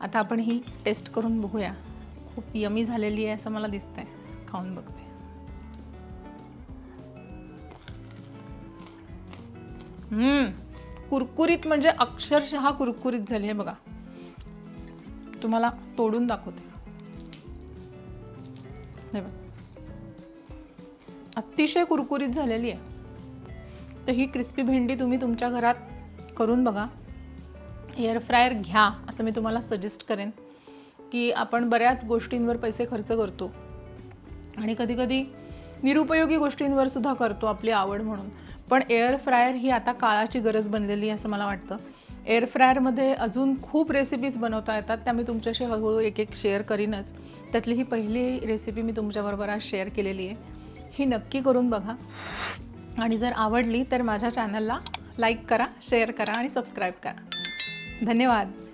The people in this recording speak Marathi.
आता आपण ही टेस्ट करून बघूया. खूप यमी झालेली आहे असं मला दिसतंय. खाऊन बघते. हम्म कुरकुरीत म्हणजे अक्षरशः कुरकुरीत झाली आहे बघा. तुम्हाला तोडून दाखवते. हे बघा. अतिशय कुरकुरीत झालेली आहे. तर ही क्रिस्पी भेंडी तुम्ही तुमच्या घरात करून बघा. एअर फ्रायर घ्या असं मी तुम्हाला सजेस्ट करेन की आपण बऱ्याच गोष्टींवर पैसे खर्च करतो. आणि कधीकधी निरुपयोगी गोष्टींवर सुद्धा करतो आपली आवड म्हणून. पण एअर फ्रायर ही आता काळाची गरज बनलेली आहे असं मला वाटतं. एअर फ्रायरमध्ये अजून खूप रेसिपीज बनवता येतात त्या मी तुमच्याशी हळूहळू एक एक शेअर करीनच. त्यातली ही पहिली रेसिपी मी तुमच्याबरोबर आज शेअर केलेली आहे. ही नक्की करून बघा. आणि जर आवडली तर माझ्या चॅनलला लाईक करा शेअर करा आणि सबस्क्राईब करा. धन्यवाद.